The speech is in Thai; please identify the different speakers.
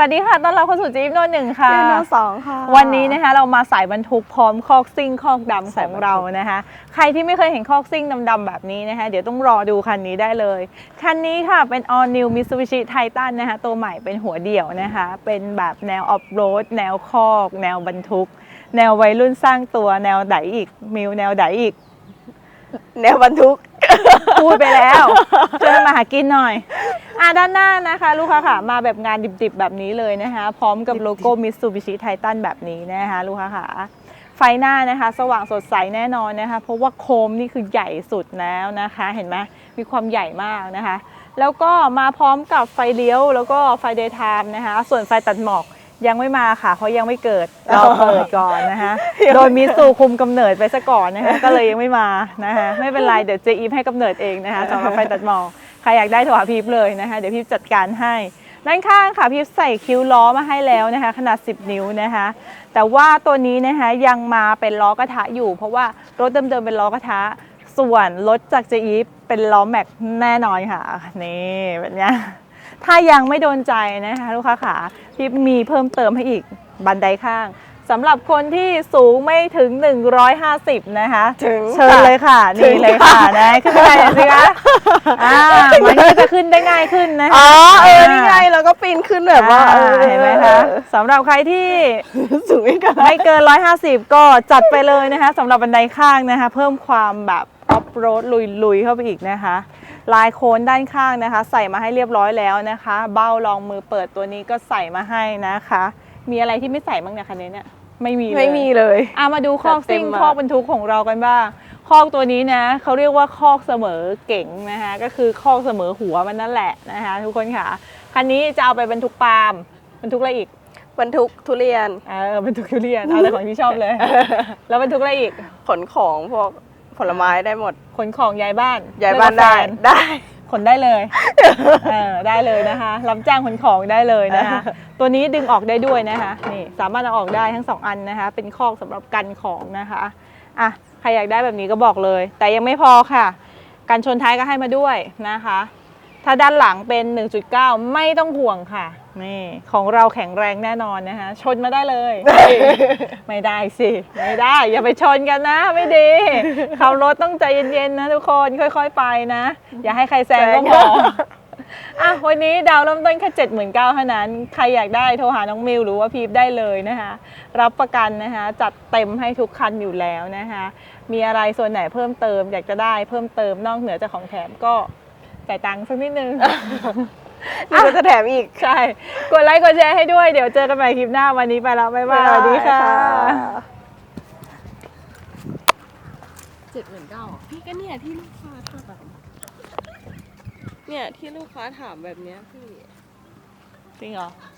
Speaker 1: สวัสดีค่ะ ต้อนรับเข้าสู่จี๊บโนหนึ่งค่ะ
Speaker 2: เรียนสองค่ะ
Speaker 1: วันนี้นะคะเรามาสายบรรทุกพร้อมคอกซิ่งคอกดำของเรานะคะ ใครที่ไม่เคยเห็นคอกซิ่งดำๆแบบนี้นะคะ เดี๋ยวต้องรอดูคันนี้ได้เลย คันนี้ค่ะเป็น all new Mitsubishi Titan นะคะ ตัวใหม่เป็นหัวเดี่ยวนะคะ เป็นแบบแนวออฟโรดแนวคอก แนวบรรทุก แนววัยรุ่นสร้างตัวแนวไดอีกมิวแนวไดอีก
Speaker 2: แนวบรรทุก
Speaker 1: พูดไปแล้วช่วยกันมาหากินหน่อย อะด้านหน้านะคะ ลูกค้าค่ะมาแบบงานดิบๆแบบนี้เลยนะคะ พร้อมกับโลโก้ Mitsubishi Titan แบบนี้นะคะ ลูกค้าค่ะไฟหน้านะคะ สว่างสดใสแน่นอนนะคะ เพราะว่าโคมนี่คือใหญ่สุดแล้วนะคะ เห็นไหมมีความใหญ่มากนะคะ แล้วก็มาพร้อมกับไฟเลี้ยว แล้วก็ไฟเดย์ไทม์นะคะ ส่วนไฟตัดหมอกยังไม่มาค่ะเพราะยังไม่เกิดเราเปิดก่อนนะคะโดยมิสูคุมกำเนิดไปซะก่อนนะคะก็เลยยังไม่มานะคะไม่เป็นไรเดี๋ยวเจอีฟให้กำเนิดเองนะคะสำหรับไฟตัดหมอกใค รอยากได้โทรหาพีฟเลยนะคะ เดี๋ยวพีฟจัดการให้ด้านข้างค่ะพีฟใส่คิ้วล้อมาให้แล้วนะคะ ขนาด 10 นิ้วนะคะ แต่ว่าตัวนี้นะคะยังมาเป็นล้อกระทะอยู่ เพราะว่ารถเดิมๆเป็นล้อกระทะส่วนรถจากเจอีฟเป็นล้อแม็กแน่นอนค่ะนี่แบบนี้ถ้ายังไม่โดนใจนะคะลูกค้าขาพี่มีเพิ่มเติมให้อีกบันไดข้าง สำหรับคนที่สูงไม่ถึง 150 นะคะ
Speaker 2: ถึง
Speaker 1: เชิญเลยค่ะ
Speaker 2: ถึ
Speaker 1: นี่
Speaker 2: ง
Speaker 1: เลยค่ะนะขึ้นไปเลยสิคะอ่ามันก็จะขึ้นได้ง่ายขึ้นนะคะ
Speaker 2: อ๋อเออนี่ไงเราก็ปีนขึ้นแบบว่า
Speaker 1: อ่เห็นไหมคะสำหรับใครที่
Speaker 2: สูงอีก
Speaker 1: ไม่เกิน 150 ก็จัดไปเลยนะคะสำหรับบันไดข้างนะคะ เพิ่มความแบบออฟโรดลุยๆ เข้าไปอีกนะคะ ลายโค้นด้านข้างนะคะ ใส่มาให้เรียบร้อยแล้วนะคะ เบ้ารองมือเปิดตัวนี้ก็ใส่มาให้นะคะ มีอะไรที่ไม่ใส่บ้างเนี่ยคันนี้เนี่ยไม่มีเลย
Speaker 2: ไม่มีเลย
Speaker 1: อะมาดูคอกซิ่ง
Speaker 2: จัดเต็มมาก
Speaker 1: คอกบรรทุกของเรากันบ้าง คอกตัวนี้นะเขาเรียกว่าคอกเสมอเก่งนะคะก็คือคอกเสมอหัวมันนั่นแหละนะคะทุกคนค่ะคันนี้จะเอาไปบรรทุกปาล์มบรรทุกอะไรอีก
Speaker 2: บรรทุกทุเรียน
Speaker 1: เออบรรทุกทุเรียนเอาแต่ของที่ชอบเลย แล้วบรรทุกอะไรอีก
Speaker 2: ขนของพวกผลไม้ได้หมด
Speaker 1: ขนของย้ายบ้าน
Speaker 2: ย้ายบ้านได้
Speaker 1: เลิกกับแฟ
Speaker 2: ได้
Speaker 1: ขนได้เลยเออได้เลยนะคะรับจ้างขนของได้เลยนะคะ ตัวนี้ดึงออกได้ด้วยนะคะนี่สามารถเอาออกได้ทั้งสองอันนะคะ เป็นคอกสำหรับกันของนะคะอะใครอยากได้แบบนี้ก็บอกเลย แต่ยังไม่พอค่ะกันชนท้ายก็ให้มาด้วยนะคะ ถ้าด้านหลังเป็น 1.9 ไม่ต้องห่วงค่ะนี่ของเราแข็งแรงแน่นอนนะคะชนมาได้เลย ไม่ได้สิ ไม่ได้ อย่าไปชนกันนะ ไม่ดีขับรถต้องใจเย็นๆนะทุกคนค่อยๆไปนะ อย่าให้ใครแซงก็พออะวันนี้ดาวเริ่มต้นแค่เจ็ดหมื่นเก้าเท่านั้น ใครอยากได้โทรหาน้องมิวหรือว่าพีฟได้เลยนะคะ รับประกันนะคะ จัดเต็มให้ทุกคันอยู่แล้วนะคะ มีอะไรส่วนไหนเพิ่มเติม อยากจะได้เพิ่มเติมนอกเหนือจากของแถมก็ จ่ายตังค์สักนิดนึง
Speaker 2: นี่ก็จะแถมอีก
Speaker 1: ใช่ กดไลค์กดแชร์ให้ด้วย เดี๋ยวเจอกันใหม่คลิปหน้าวันนี้ไปแล้วบ๊ายบายสวัสดีค่ะ
Speaker 2: เจ็ดหมื่นเก้าพี่ก็เนี่ยที่ลูกค้าถามเนี่ยที่ลูกค้าถามแบบเนี้ยพี่
Speaker 1: จริงเหรอ
Speaker 2: ใช่